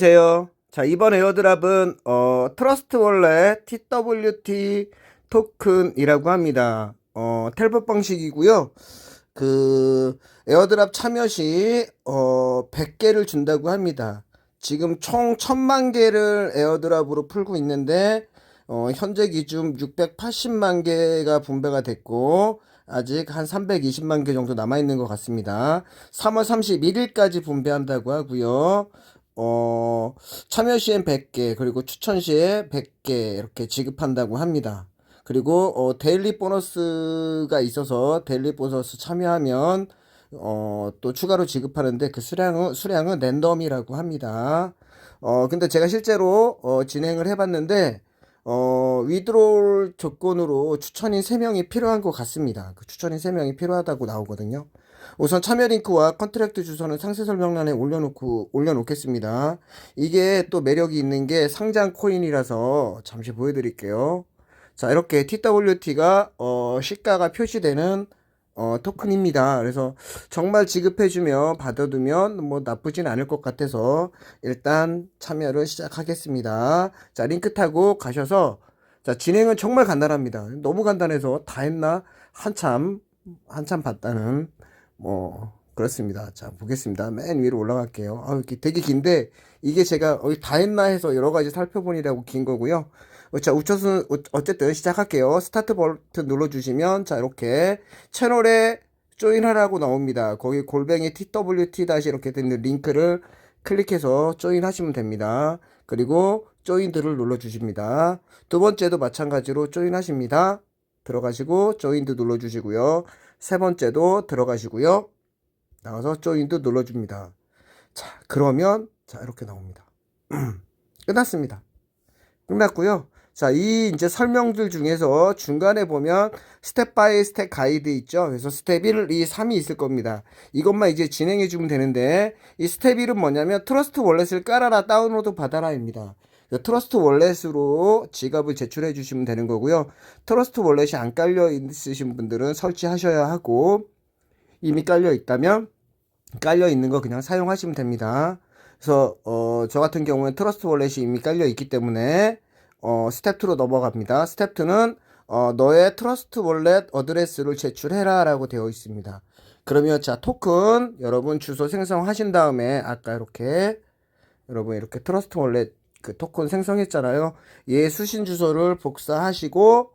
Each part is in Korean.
안녕하세요. 자, 이번 에어드랍은 어, 트러스트 월렛 TWT 토큰이라고 합니다. 어, 텔법 방식이고요. 그 에어드랍 참여 시 어, 100개를 준다고 합니다. 지금 총 1000만 개를 에어드랍으로 풀고 있는데 어, 현재 기준 680만 개가 분배가 됐고 아직 한 320만 개 정도 남아 있는 것 같습니다. 3월 31일까지 분배한다고 하고요. 어, 참여 시엔 100개, 그리고 추천 시에 100개 이렇게 지급한다고 합니다. 그리고 어, 데일리 보너스가 있어서 데일리 보너스 참여하면 어, 또 추가로 지급하는데 그 수량은 수량은 랜덤이라고 합니다. 어, 근데 제가 실제로 어, 진행을 해봤는데 어, 위드롤 조건으로 추천인 3명이 필요한 것 같습니다. 그 추천인 3명이 필요하다고 나오거든요. 우선 참여 링크와 컨트랙트 주소는 상세 설명란에 올려놓고, 올려놓겠습니다. 이게 또 매력이 있는 게 상장 코인이라서 잠시 보여드릴게요. 자, 이렇게 TWT가, 어, 시가가 표시되는, 어, 토큰입니다. 그래서 정말 지급해주면, 받아두면 뭐 나쁘진 않을 것 같아서 일단 참여를 시작하겠습니다. 자, 링크 타고 가셔서, 자, 진행은 정말 간단합니다. 너무 간단해서 다 했나? 한참, 한참 봤다는 뭐 그렇습니다. 자 보겠습니다. 맨 위로 올라갈게요. 아 이렇게 되게 긴데 이게 제가 어, 다 했나 해서 여러 가지 살펴보니라고 긴 거고요. 어, 자 우선은 어- 어쨌든 시작할게요. 스타트 버튼 눌러주시면 자 이렇게 채널에 조인하라고 나옵니다. 거기 골뱅이 TWT 다시 이렇게 되는 링크를 클릭해서 조인하시면 됩니다. 그리고 조인들을 눌러주십니다. 두 번째도 마찬가지로 조인하십니다. 들어가시고 조인도 눌러주시고요. 세 번째도 들어가시고요. 나가서 조인도 눌러줍니다. 자, 그러면 자 이렇게 나옵니다. 끝났습니다. 끝났고요. 자, 이 이제 설명들 중에서 중간에 보면 스텝 바이 스텝 가이드 있죠. 그래서 스텝 1, 2, 3이 있을 겁니다. 이것만 이제 진행해 주면 되는데 이 스텝 1은 뭐냐면 트러스트 월렛을 깔아라 다운로드 받아라입니다. 그 트러스트 월렛으로 지갑을 제출해 주시면 되는 거고요. 트러스트 월렛이 안 깔려 있으신 분들은 설치하셔야 하고 이미 깔려 있다면 깔려 있는 거 그냥 사용하시면 됩니다. 그래서 어, 저 같은 경우는 트러스트 월렛이 이미 깔려 있기 때문에 어, 스텝 2로 넘어갑니다. 스텝 2는 어, 너의 트러스트 월렛 어드레스를 제출해라 라고 되어 있습니다. 그러면 자 토큰 여러분 주소 생성하신 다음에 아까 이렇게 여러분 이렇게 트러스트 월렛 그 토큰 생성했잖아요. 얘 수신 주소를 복사하시고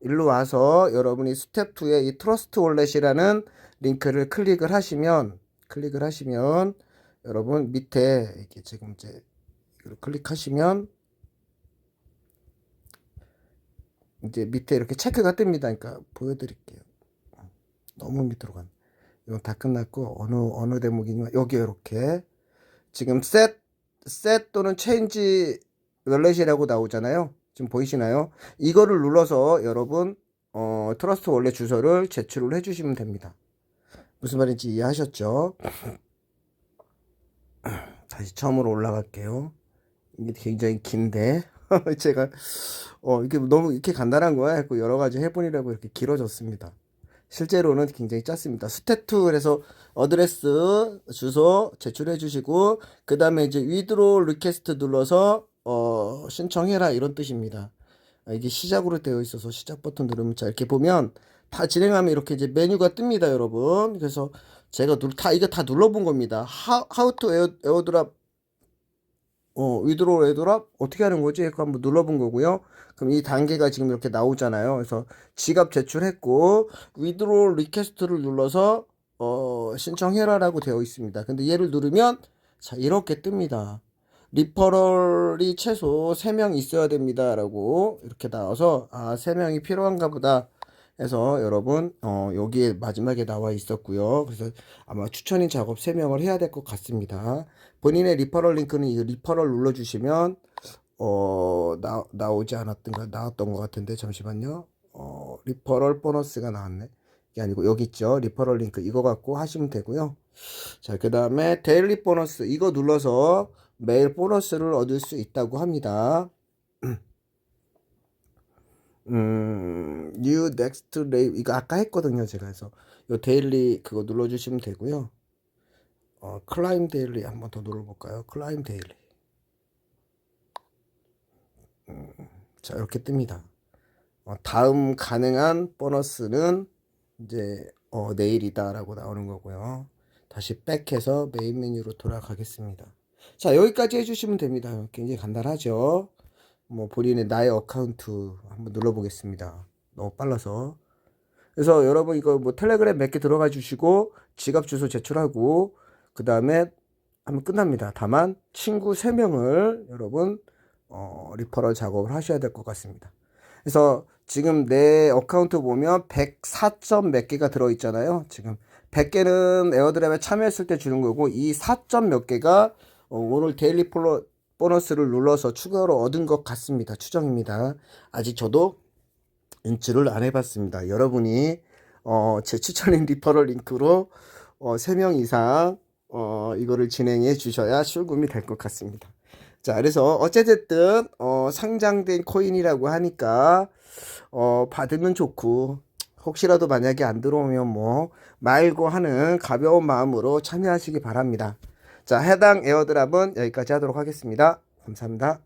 일로 와서 여러분이 스텝 2의 이 트러스트 월렛이라는 링크를 클릭을 하시면 클릭을 하시면 여러분 밑에 이게 지금 이제 이걸 클릭하시면 이제 밑에 이렇게 체크가 뜹니다. 그러니까 보여드릴게요. 너무 밑으로 간. 이건 다 끝났고 어느 어느 대목이냐면 여기 이렇게 지금 셋, 셋 또는 체인지 월렛이라고 나오잖아요. 지금 보이시나요? 이거를 눌러서 여러분 어, 트러스트 원래 주소를 제출을 해주시면 됩니다. 무슨 말인지 이해하셨죠? 다시 처음으로 올라갈게요. 이게 굉장히 긴데 제가 어 이게 너무 이렇게 간단한 거야 여러 가지 해보니라고 이렇게 길어졌습니다. 실제로는 굉장히 짧습니다. 스텝 2 그래서 어드레스 주소 제출해 주시고 그 다음에 이제 위드로 리퀘스트 눌러서 어 신청해라 이런 뜻입니다. 아, 이게 시작으로 되어 있어서 시작 버튼 누르면 자 이렇게 보면 다 진행하면 이렇게 이제 메뉴가 뜹니다, 여러분. 그래서 제가 눌, 다 이거 다 눌러본 겁니다. How, how to 에어, 에 어, 위드로 에어드랍 어떻게 하는 거지? 그거 한번 눌러본 거고요. 그럼 이 단계가 지금 이렇게 나오잖아요. 그래서 지갑 제출했고 위드로 리퀘스트를 눌러서 어, 신청해라라고 되어 있습니다. 근데 얘를 누르면 자 이렇게 뜹니다. 리퍼럴이 최소 3명 있어야 됩니다라고 이렇게 나와서 아 3명이 필요한가 보다 해서 여러분 어 여기에 마지막에 나와 있었고요. 그래서 아마 추천인 작업 3명을 해야 될 것 같습니다. 본인의 리퍼럴 링크는 이 리퍼럴 눌러주시면 어 나, 나오지 않았던가 나왔던 것 같은데 잠시만요. 어 리퍼럴 보너스가 나왔네. 이게 아니고 여기 있죠. 리퍼럴 링크 이거 갖고 하시면 되고요. 자, 그 다음에 데일리 보너스 이거 눌러서 매일 보너스를 얻을 수 있다고 합니다. 음, new next rave 이거 아까 했거든요 제가 해서. 요 데일리 그거 눌러주시면 되고요. 어, 클라임 데일리 한번 더 눌러볼까요? 클라임 데일리 음, 자 이렇게 뜹니다. 어, 다음 가능한 보너스는 이제 어, 내일이다 라고 나오는 거고요. 다시 백해서 메인 메뉴로 돌아가겠습니다. 자 여기까지 해주시면 됩니다. 굉장히 간단하죠? 뭐, 본인의 나의 어카운트 한번 눌러보겠습니다. 너무 빨라서. 그래서 여러분 이거 뭐 텔레그램 몇 개 들어가 주시고 지갑 주소 제출하고 그 다음에 하면 끝납니다. 다만 친구 3명을 여러분 어, 리퍼럴 작업을 하셔야 될 것 같습니다. 그래서 지금 내 어카운트 보면 104점 몇 개가 들어있잖아요. 지금 100개는 에어드랍에 참여했을 때 주는 거고 이 4점 몇 개가 어, 오늘 데일리 플로, 보너스를 눌러서 추가로 얻은 것 같습니다. 추정입니다. 아직 저도 인출을 안 해봤습니다. 여러분이 어, 제 추천인 리퍼럴 링크로 어, 3명 이상 어, 이거를 진행해 주셔야 출금이 될 것 같습니다. 자, 그래서 어찌됐든 어, 상장된 코인이라고 하니까 어, 받으면 좋고 혹시라도 만약에 안 들어오면 뭐 말고 하는 가벼운 마음으로 참여하시기 바랍니다. 자, 해당 에어드랍은 여기까지 하도록 하겠습니다. 감사합니다.